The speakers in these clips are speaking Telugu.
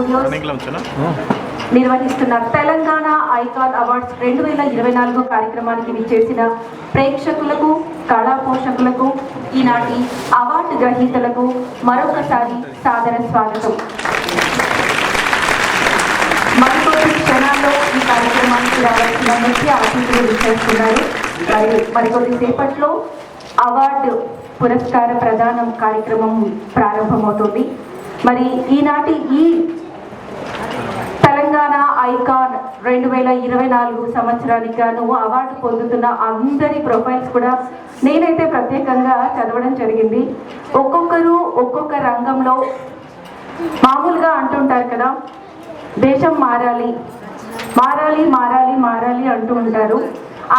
ఉంచానా? నిర్వహిస్తున్న తెలంగాణ ఐకాన్ అవార్డ్స్ రెండు వేల ఇరవై నాలుగు కార్యక్రమానికి విచ్చేసిన ప్రేక్షకులకు కళా పోషకులకు ఈనాటి అవార్డు గ్రహీతలకు మరొకసారి సాదర స్వాగతం. మరికొద్ది క్షణాల్లో ఈ కార్యక్రమానికి రావాల్సిన ముఖ్య అతిథులు విచ్చేస్తున్నారు. మరి మరికొద్ది సేపట్లో అవార్డు పురస్కార ప్రదానం కార్యక్రమం ప్రారంభమవుతుంది. మరి ఈనాటి ఈ తెలంగాణ ఐకాన్ రెండు వేల ఇరవై నాలుగు సంవత్సరానికి గాను అవార్డు పొందుతున్న అందరి ప్రొఫైల్స్ కూడా నేనైతే ప్రత్యేకంగా చదవడం జరిగింది. ఒక్కొక్కరు ఒక్కొక్క రంగంలో మామూలుగా అంటుంటారు కదా దేశం మారాలి మారాలి మారాలి మారాలి అంటూ ఉంటారు.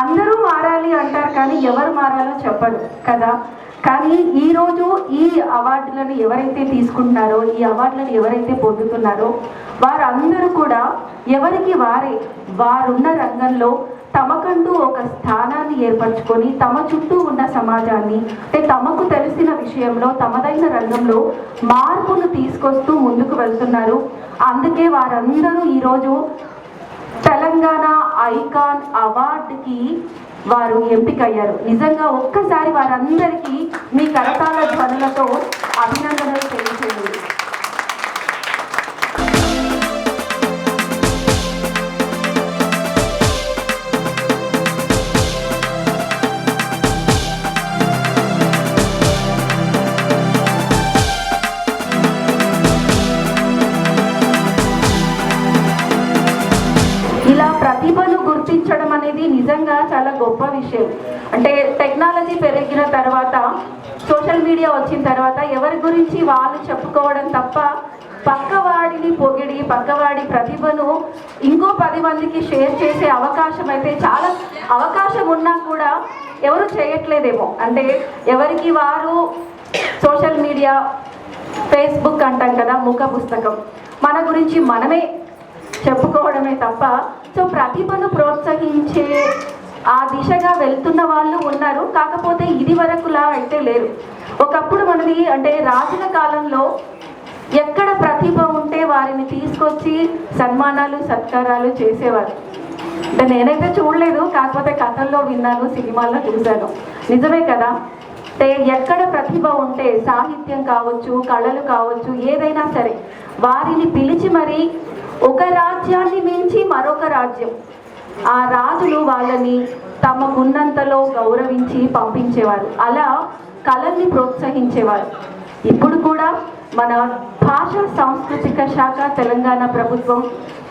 అందరూ మారాలి అంటారు కానీ ఎవరు మారాలో చెప్పరు కదా. కానీ ఈరోజు ఈ అవార్డులను ఎవరైతే తీసుకుంటున్నారో ఈ అవార్డులను ఎవరైతే పొందుతున్నారో వారందరూ కూడా ఎవరికి వారే వారున్న రంగంలో తమకంటూ ఒక స్థానాన్ని ఏర్పరచుకొని తమ చుట్టూ ఉన్న సమాజాన్ని అంటే తమకు తెలిసిన విషయంలో తమదైన రంగంలో మార్పును తీసుకొస్తూ ముందుకు వెళ్తున్నారు. అందుకే వారందరూ ఈరోజు తెలంగాణ ఐకాన్ అవార్డుకి వారు ఎంపికయ్యారు. నిజంగా ఒక్కసారి వారందరికీ మీ కరతాల ధ్వనులతో అభినందనలు తెలియజేయండి గొప్ప విషయం. అంటే టెక్నాలజీ పెరిగిన తర్వాత సోషల్ మీడియా వచ్చిన తర్వాత ఎవరి గురించి వాళ్ళు చెప్పుకోవడం తప్ప పక్కవాడిని పొగిడి పక్కవాడి ప్రతిభను ఇంకో పది మందికి షేర్ చేసే అవకాశం అయితే చాలా అవకాశం ఉన్నా కూడా ఎవరు చేయట్లేదేమో. అంటే ఎవరికి వారు సోషల్ మీడియా ఫేస్బుక్ అంటాం కదా ముఖ పుస్తకం. మన గురించి మనమే చెప్పుకోవడమే తప్ప సో ప్రతిభను ప్రోత్సహించే ఆ దిశగా వెళ్తున్న వాళ్ళు ఉన్నారు. కాకపోతే ఇది వరకులా అయితే లేరు. ఒకప్పుడు మనది అంటే రాజుల కాలంలో ఎక్కడ ప్రతిభ ఉంటే వారిని తీసుకొచ్చి సన్మానాలు సత్కారాలు చేసేవారు. అంటే నేనైతే చూడలేదు. కాకపోతే కథల్లో విన్నాను సినిమాల్లో చూశాను. నిజమే కదా? అంటే ఎక్కడ ప్రతిభ ఉంటే సాహిత్యం కావచ్చు కళలు కావచ్చు ఏదైనా సరే వారిని పిలిచి మరి ఒక రాజ్యాన్ని మించి మరొక రాజ్యం. ఆ రాజులు వాళ్ళని తమకున్నంతలో గౌరవించి పంపించేవారు. అలా కళల్ని ప్రోత్సహించేవారు. ఇప్పుడు కూడా మన భాష సాంస్కృతిక శాఖ తెలంగాణ ప్రభుత్వం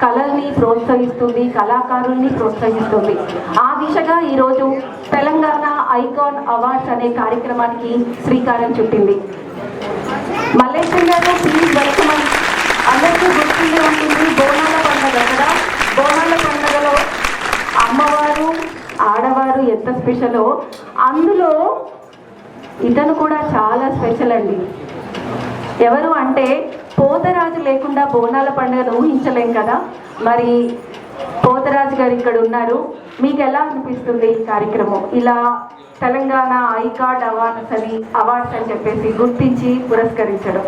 కళల్ని ప్రోత్సహిస్తుంది కళాకారుల్ని ప్రోత్సహిస్తుంది. ఆ దిశగా ఈరోజు తెలంగాణ ఐకాన్ అవార్డ్స్ అనే కార్యక్రమానికి శ్రీకారం చుట్టింది. మల్లేశ్వర్ గారు ప్లీజ్ వెల్కమ్. అందరికీ గుర్తుండే ఉంటుంది బోనాల పండుగ కదా? బోనాల అమ్మవారు ఆడవారు ఎంత స్పెషలో అందులో ఇతను కూడా చాలా స్పెషల్ అండి. ఎవరు అంటే పోతరాజు లేకుండా బోనాల పండుగను ఊహించలేం కదా. మరి పోతరాజు గారు ఇక్కడ ఉన్నారు. మీకు ఎలా అనిపిస్తుంది ఈ కార్యక్రమం? ఇలా తెలంగాణ ఐకార్డ్ అవార్డ్స్ అని అవార్డ్స్ అని చెప్పేసి గుర్తించి పురస్కరించడం.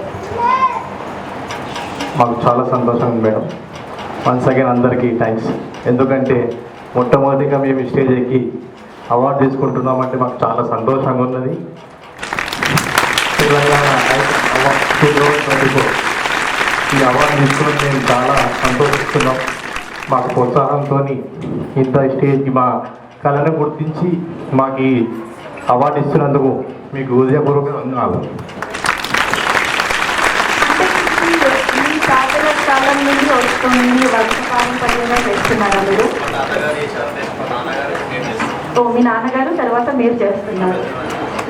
మాకు చాలా సంతోషం మేడం. వన్స్ అగైన్ అందరికీ థ్యాంక్స్ ఎందుకంటే మొట్టమొదటిగా మేము స్టేజ్ ఎక్కి అవార్డు తీసుకుంటున్నామంటే మాకు చాలా సంతోషంగా ఉన్నది. Telangana two thousand twenty four ఈ అవార్డు తీసుకుని మేము చాలా సంతోషిస్తున్నాం. మాకు ప్రోత్సాహంతో ఇంత స్టేజ్కి మా కళను గుర్తించి మాకు ఈ అవార్డు ఇస్తున్నందుకు మీకు హృదయపూర్వక వందనాలు అంటే నుండి వస్తుంది చేస్తున్నారా మీరు ఓ మీ నాన్నగారు తర్వాత మీరు చేస్తున్నారు.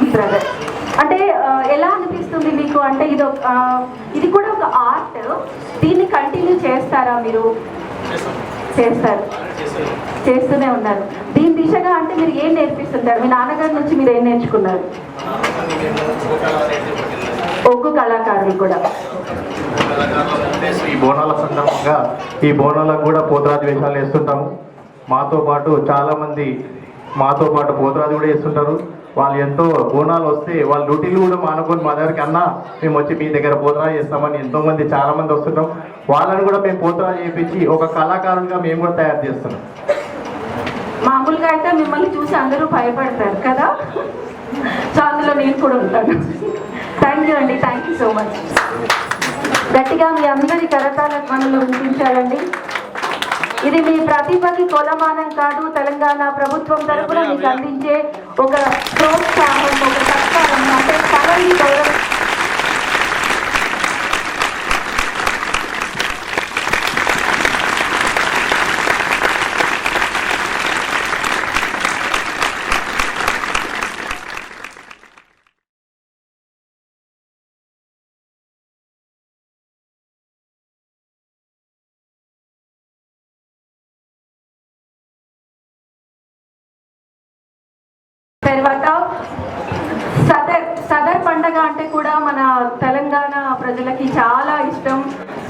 మీ బ్రదర్ అంటే ఎలా అనిపిస్తుంది మీకు? అంటే ఇది ఒక ఇది కూడా ఒక ఆర్ట్ దీన్ని కంటిన్యూ చేస్తారా మీరు? చేస్తారు. చేస్తూనే ఉన్నారు. దీని దిశగా అంటే మీరు ఏం నేర్పిస్తుంటారు? మీ నాన్నగారి నుంచి మీరు ఏం నేర్చుకున్నారు? ఒగ్గు కళాకారులు కూడా. ఈ బోనాల సందర్భంగా ఈ బోనాలకు కూడా పోతరాజు వేషాలు వేస్తుంటాము. మాతో పాటు చాలామంది మాతో పాటు పోతరాజు కూడా వేస్తుంటారు. వాళ్ళు ఎంతో బోనాలు వస్తే వాళ్ళ డ్యూటీలు కూడా మానుకొని మా దగ్గరికి అన్నా మేము వచ్చి మీ దగ్గర పోతరా చేస్తామని ఎంతోమంది చాలామంది వస్తుంటాం. వాళ్ళని కూడా మేము పోతరా చేయించి ఒక కళాకారునిగా మేము కూడా తయారు చేస్తున్నాం. మామూలుగా అయితే మిమ్మల్ని చూసి అందరూ భయపడతారు కదా? సో అందులో నేను కూడా ఉంటాను. థ్యాంక్ యూ అండి. థ్యాంక్ యూ సో మచ్ గట్టిగా మీ అందరి కరతాల పనులు వినిపించాలండి. ఇది మీ ప్రతిభకి కొలమానం కాదు. తెలంగాణ ప్రభుత్వం తరపున మీకు అందించే ఒక ప్రోత్సాహం ఒక సత్కారం అంటే కళని గౌరవం తర్వాత సదర్ సదర్ పండగ అంటే కూడా మన తెలంగాణ ప్రజలకి చాలా ఇష్టం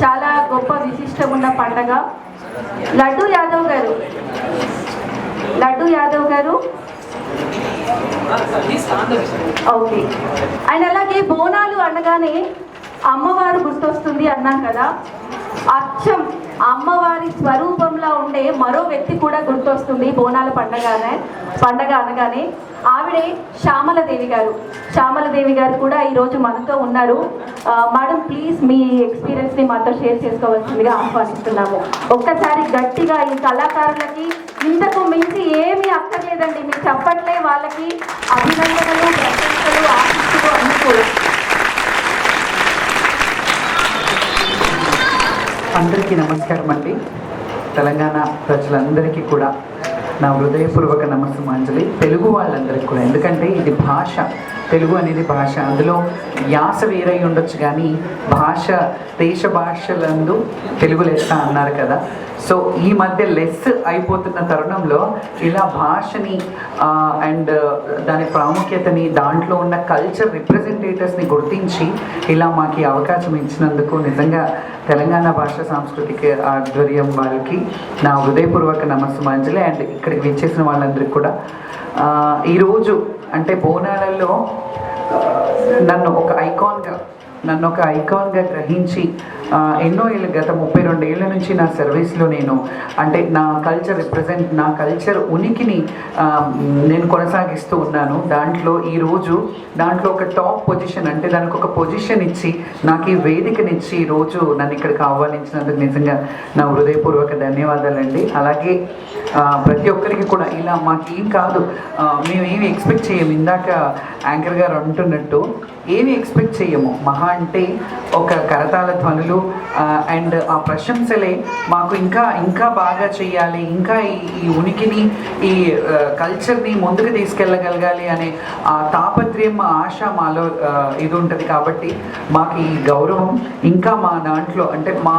చాలా గొప్ప విశిష్టం అనగా లడ్డు యాదవ్ గారు. లడ్డు యాదవ్ గారు. ఓకే. అండ్ అలాగే బోనాలు అనగానే అమ్మవారు గుర్తొస్తుంది అన్నాం కదా. అచ్చం. అమ్మవారి స్వరూపంలో ఉండే మరో వ్యక్తి కూడా గుర్తొస్తుంది బోనాల పండగనే పండగ అనగానే. ఆవిడే శ్యామలదేవి గారు. శ్యామలదేవి గారు కూడా ఈరోజు మనతో ఉన్నారు. మేడం ప్లీజ్ మీ ఎక్స్పీరియన్స్ని మాతో షేర్ చేసుకోవాల్సిందిగా ఆహ్వానిస్తున్నాము. ఒక్కసారి గట్టిగా ఈ కళాకారులకి ఇంతకు మించి ఏమీ అక్కర్లేదండి. మీరు చెప్పట్లే వాళ్ళకి అభినందనలు ప్రశంసలు ఆశిస్తులు అన్నీ అందరికీ నమస్కారం అండి. తెలంగాణ ప్రజలందరికీ కూడా నా హృదయపూర్వక నమస్సుమాంజలి. తెలుగు వాళ్ళందరికీ కూడా. ఎందుకంటే ఇది భాష. తెలుగు అనేది భాష. అందులో యాస వేరై ఉండొచ్చు కానీ భాష దేశ భాషలందు తెలుగు లెస్స అన్నారు కదా. సో ఈ మధ్య లెస్ అయిపోతున్న తరుణంలో ఇలా భాషని అండ్ దాని ప్రాముఖ్యతని దాంట్లో ఉన్న కల్చర్ రిప్రజెంటేటివ్స్ని గుర్తించి ఇలా మాకు అవకాశం ఇచ్చినందుకు నిజంగా తెలంగాణ భాష సాంస్కృతిక ఆధ్వర్యం వాళ్ళకి నా హృదయపూర్వక నమస్సుమాంజలి. అండ్ ఇక్కడికి విచ్చేసిన వాళ్ళందరికీ కూడా ఈరోజు అంటే బోనాలలో నన్ను ఒక ఐకాన్గా నన్ను ఒక ఐకాన్గా గ్రహించి ఎన్నో ఏళ్ళు గత ముప్పై రెండు ఏళ్ళ నుంచి నా సర్వీస్లో నేను అంటే నా కల్చర్ రిప్రజెంట్ నా కల్చర్ ఉనికిని నేను కొనసాగిస్తూ ఉన్నాను. దాంట్లో ఈరోజు దాంట్లో ఒక టాప్ పొజిషన్ అంటే దానికి ఒక పొజిషన్ ఇచ్చి నాకు ఈ వేదికనిచ్చి ఈరోజు నన్ను ఇక్కడికి ఆహ్వానించినందుకు నిజంగా నా హృదయపూర్వక ధన్యవాదాలండి. అలాగే ప్రతి ఒక్కరికి కూడా ఇలా మాకేం కాదు మేము ఏమి ఎక్స్పెక్ట్ చేయము. ఇందాక యాంకర్ గారు అంటున్నట్టు ఏమి ఎక్స్పెక్ట్ చేయము. మహా అంటే ఒక కరతాళ ధ్వనులు అండ్ ఆ ప్రశంసలే మాకు ఇంకా ఇంకా బాగా చేయాలి ఇంకా ఈ ఉనికిని ఈ కల్చర్ని ముందుకు తీసుకెళ్ళగలగాలి అనే ఆ తాపత్రయం ఆశ మాలో ఇది ఉంటుంది కాబట్టి మాకు ఈ గౌరవం ఇంకా మా దాంట్లో అంటే మా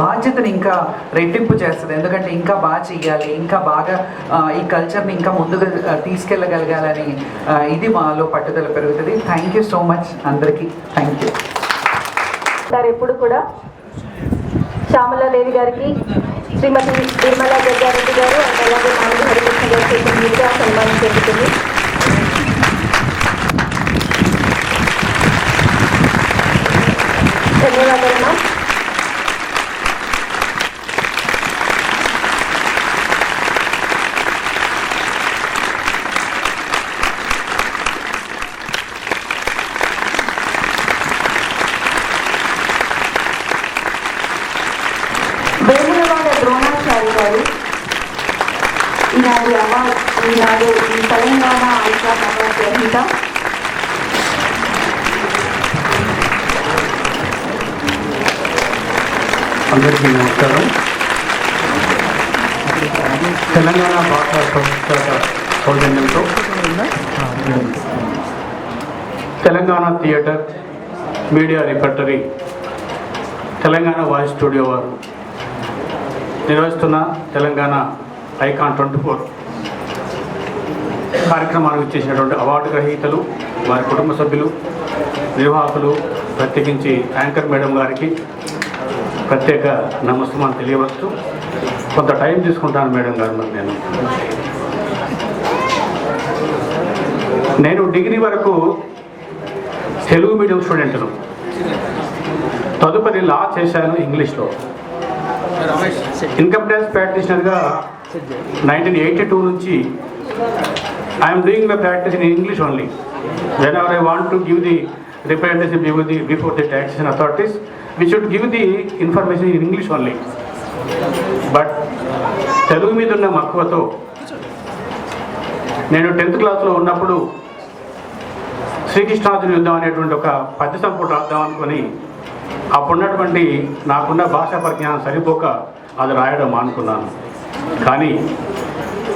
బాధ్యతను ఇంకా రెట్టింపు చేస్తుంది. ఎందుకంటే ఇంకా బాగా చెయ్యాలి ఇంకా బాగా ఈ కల్చర్ని ఇంకా ముందుకు తీసుకెళ్ళగలగాలని ఇది మాలో పట్టుదల పెరుగుతుంది. థ్యాంక్ యూ సో మచ్ అందరికీ. థ్యాంక్ యూ సార్ ఎప్పుడు కూడా. శ్యామలాదేవి గారికి శ్రీమతి నిర్మలా జగ్గారెడ్డి గారు అండ్ అలాగే మామూలు హరికృష్ణ గారు చేసిన మీదుగా సన్మానం జరుగుతుంది ధన్యవాదాలు మ్యామ్ వేములవాడ ద్రోణాచారి గారు ఈనాడు అవార్డు ఈనాడు ఈ తెలంగాణ ఐకాన్ అవార్డు అందరికీ నమస్కారం. తెలంగాణ భాషా సంస్థ సౌజన్యంతో Telangana theatre media repertory Telangana voice studio వారు నిర్వహిస్తున్న తెలంగాణ ఐకాన్ ట్వంటీ ఫోర్. కార్యక్రమానికి చేసినటువంటి అవార్డు గ్రహీతలు వారి కుటుంబ సభ్యులు నిర్వాహకులు ప్రత్యేకించి యాంకర్ మేడం గారికి ప్రత్యేక నమస్కారం తెలియవచ్చు కొంత టైం తీసుకుంటాను మేడం గారు మరి నేను. నేను డిగ్రీ వరకు తెలుగు మీడియం స్టూడెంట్ను. తదుపరి లా చేశాను ఇంగ్లీష్లో. ఇన్కమ్ ట్యాక్స్ ప్రాక్టీషనర్గా నైన్టీన్ ఎయిటీ టూ నుంచి I'm doing my practice in English only when or I want to give the representation before the before the taxation authorities we should give the information in English only but Telugu మీద ఉన్న మక్కువతో నేను టెన్త్ క్లాస్లో ఉన్నప్పుడు శ్రీకృష్ణార్జున యుద్ధం అనేటువంటి ఒక పద్య సంపుట రాద్దాం అనుకొని అప్పుడున్నటువంటి నాకున్న భాషా పరిజ్ఞానం సరిపోక అది రాయడం మానుకున్నాను. కానీ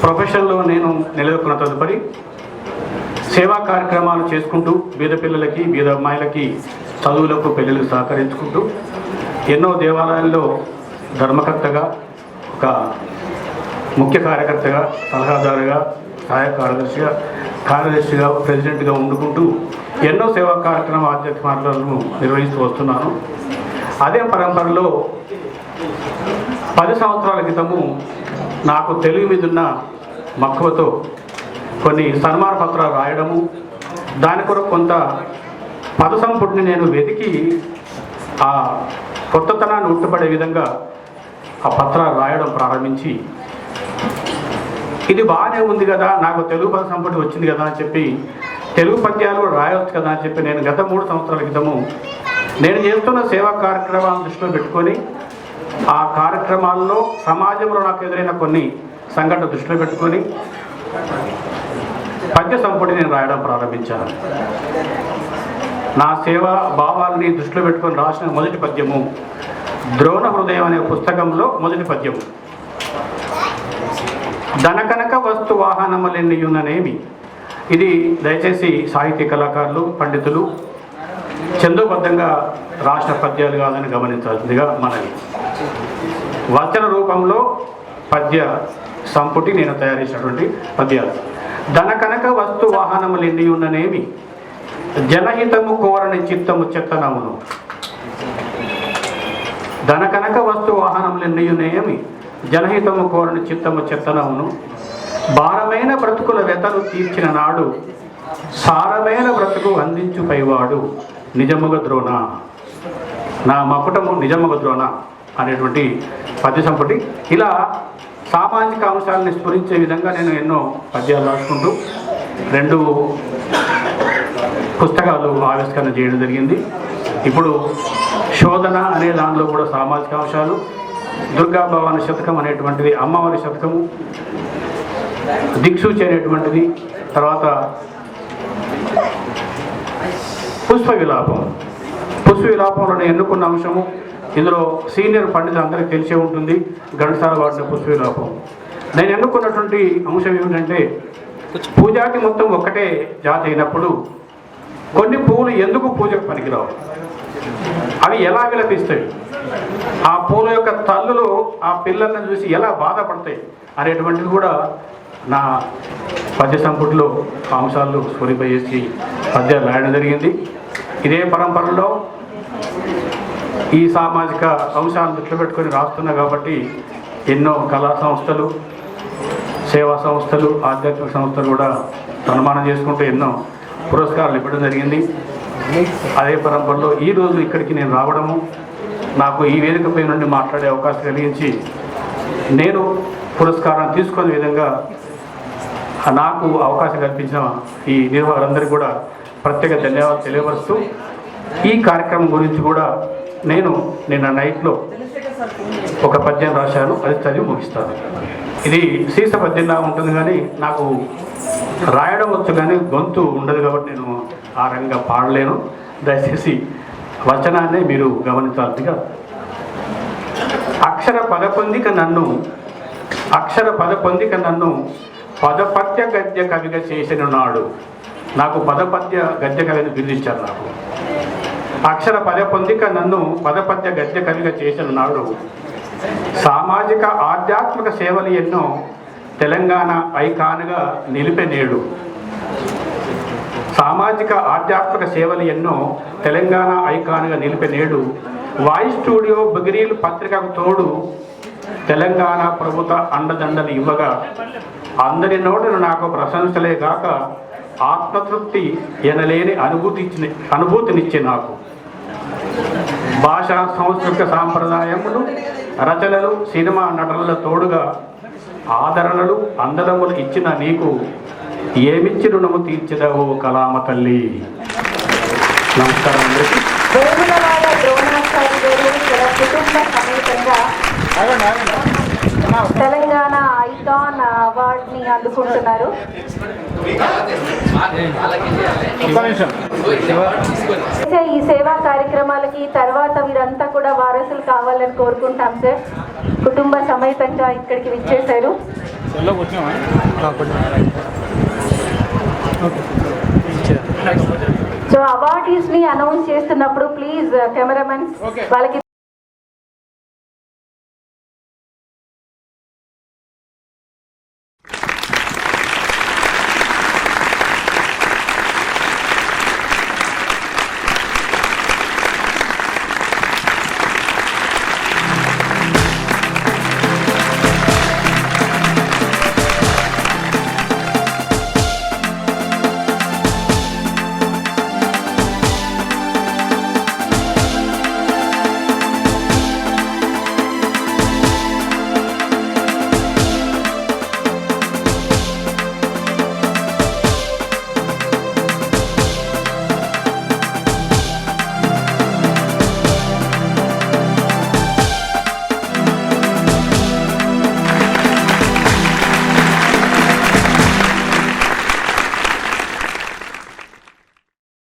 ప్రొఫెషన్లో నేను నిలదొక్కున్న తదుపరి సేవా కార్యక్రమాలు చేసుకుంటూ బీద పిల్లలకి బీద అమ్మాయిలకి చదువులకు పెళ్ళిళ్ళు సహకరించుకుంటూ ఎన్నో దేవాలయాల్లో ధర్మకర్తగా ఒక ముఖ్య కార్యకర్తగా సలహాదారుగా సహాయ కార్యదర్శిగా కార్యదర్శిగా ప్రెసిడెంట్గా ఉండుకుంటూ ఎన్నో సేవా కార్యక్రమ ఆధ్యాత్మిక మార్గాలను నిర్వహిస్తూ వస్తున్నాను. అదే పరంపరలో పది సంవత్సరాల క్రితము నాకు తెలుగు మీద ఉన్న మక్కువతో కొన్ని సన్మాన పత్రాలు రాయడము దాని కొరకు కొంత పద సంపుటిని నేను వెతికి ఆ కొత్తతనాన్ని ఉట్టుపడే విధంగా ఆ పత్రాలు రాయడం ప్రారంభించి ఇది బాగానే ఉంది కదా నాకు తెలుగు పద సంపుటి వచ్చింది కదా అని చెప్పి తెలుగు పద్యాలు కూడా రాయవచ్చు కదా అని చెప్పి నేను గత మూడు సంవత్సరాల క్రితము నేను చేస్తున్న సేవా కార్యక్రమాలను దృష్టిలో పెట్టుకొని ఆ కార్యక్రమాల్లో సమాజంలో నాకు ఎదురైన కొన్ని సంఘటన దృష్టిలో పెట్టుకొని పద్య సంపుటి నేను రాయడం ప్రారంభించాను. నా సేవా భావాలని దృష్టిలో పెట్టుకొని రాసిన మొదటి పద్యము ద్రోణ హృదయం అనే పుస్తకంలో మొదటి పద్యము. ధనకనక వస్తు వాహనములెన్నియున్ననేమి ఇది దయచేసి సాహిత్య కళాకారులు పండితులు చందోబద్ధంగా రాసిన పద్యాలు కాదని గమనించాల్సిందిగా మనవి. వచన రూపంలో పద్య సంపుటి నేను తయారు చేసినటువంటి పద్యాలు ధనకనక వస్తు వాహనములు ఎన్ని ఉన్ననేమి? జనహితము కోరని చిత్తము చెత్తనమును ధన కనక వస్తు వాహనములు ఎన్ని ఉన్నాయేమి జనహితము కోరని చిత్తము చెత్తనమును భారమైన బ్రతుకుల వెతలు తీర్చిన నాడు సారమైన బ్రతుకు అందించు పైవాడు నిజముగ ద్రోణ. నా మకుటము నిజముగ ద్రోణ. అనేటువంటి పద్య సంపుటి. ఇలా సామాజిక అంశాలను స్ఫురించే విధంగా నేను ఎన్నో పద్యాలు రాసుకుంటూ రెండు పుస్తకాలు ఆవిష్కరణ చేయడం జరిగింది. ఇప్పుడు శోధన అనే దానిలో కూడా సామాజిక అంశాలు దుర్గా భవాని శతకం అనేటువంటిది అమ్మవారి శతకము దిక్సూచి అనేటువంటిది తర్వాత పుష్ప విలాపం పుష్ప విలాపంలో ఎన్నుకున్న అంశము ఇందులో సీనియర్ పండితులు అందరికీ తెలిసే ఉంటుంది. ఘంటసాల వాడిన పుష్ప నేను ఎన్నుకున్నటువంటి అంశం ఏమిటంటే పూజాకి మొత్తం ఒక్కటే జాతి అయినప్పుడు కొన్ని పువ్వులు ఎందుకు పూజకు పనికిరావు? అవి ఎలా విలపిస్తాయి? ఆ పూల యొక్క తల్లులు ఆ పిల్లలను చూసి ఎలా బాధపడతాయి అనేటువంటిది కూడా నా పద్య సంపుటిలో అంశాలు స్ఫురింపజేసి పద్యాలు రాయడం జరిగింది. ఇదే పరంపరలో ఈ సామాజిక అంశాలను దృష్టిలో పెట్టుకొని రాస్తున్నా కాబట్టి ఎన్నో కళా సంస్థలు సేవా సంస్థలు ఆధ్యాత్మిక సంస్థలు కూడా సన్మానం చేసుకుంటూ ఎన్నో పురస్కారాలు ఇవ్వడం జరిగింది. అదే పరంపరలో ఈ రోజు ఇక్కడికి నేను రావడము నాకు ఈ వేదికపై నుండి మాట్లాడే అవకాశం కలిగించి నేను పురస్కారం తీసుకునే విధంగా నాకు అవకాశం కల్పించిన ఈ నిర్వాహకులందరికీ కూడా ప్రత్యేక ధన్యవాదాలు తెలియపరుస్తూ ఈ కార్యక్రమం గురించి కూడా నేను నిన్న నైట్లో ఒక పద్యం రాశాను అది చదివి ముగిస్తాను. ఇది సీస పద్యంలా ఉంటుంది కానీ నాకు రాయడం వచ్చు కానీ గొంతు ఉండదు కాబట్టి నేను ఆ రకంగా పాడలేను. దయచేసి వచనాన్ని మీరు గమనించాల్సిగా అక్షర పద పొందిక నన్ను అక్షర పద పొందిక నన్ను పదపద్య గద్య కవిగా చేసిన నాడు నాకు పదపద్య గద్య కవిని బిరుదించారు నాకు. అక్షర పద పొందిక నన్ను పదపద్య గద్య కవిగా చేసిన నాడు సామాజిక ఆధ్యాత్మిక సేవలు ఎన్నో తెలంగాణ ఐకాన్గా నిలిపే నేడు సామాజిక ఆధ్యాత్మిక సేవలు ఎన్నో తెలంగాణ ఐకాన్గా నిలిపే నేడు వాయిస్ స్టూడియో బగిరీలు పత్రికకు తోడు తెలంగాణ ప్రభుత్వ అండదండలు ఇవ్వగా అందరి నోటను నాకు ప్రశంసలే కాక ఆత్మతృప్తి ఎనలేని అనుభూతి అనుభూతినిచ్చే నాకు. భాషా సాంస్కృతిక సాంప్రదాయములు రచనలు సినిమా నటనల తోడుగా ఆదరణలు అందరములు ఇచ్చిన నీకు ఏమిచ్చి రుణము తీర్చదవో కలామ తల్లి. నమస్కారం అందరికీ ఇక్కడ కుటుంబ సమేతంగా తెలంగాణ ఐకాన్ అవార్డుని అందుకుంటున్నారు. ఈ సేవా కార్యక్రమాలకి తర్వాత వీరంతా కూడా వారసులు కావాలని కోరుకుంటాం సార్. కుటుంబ సమేతంగా ఇక్కడికి విచ్చేశారు. సో అవార్డీస్ని అనౌన్స్ చేస్తున్నప్పుడు ప్లీజ్ కెమెరామెన్స్ వాళ్ళకి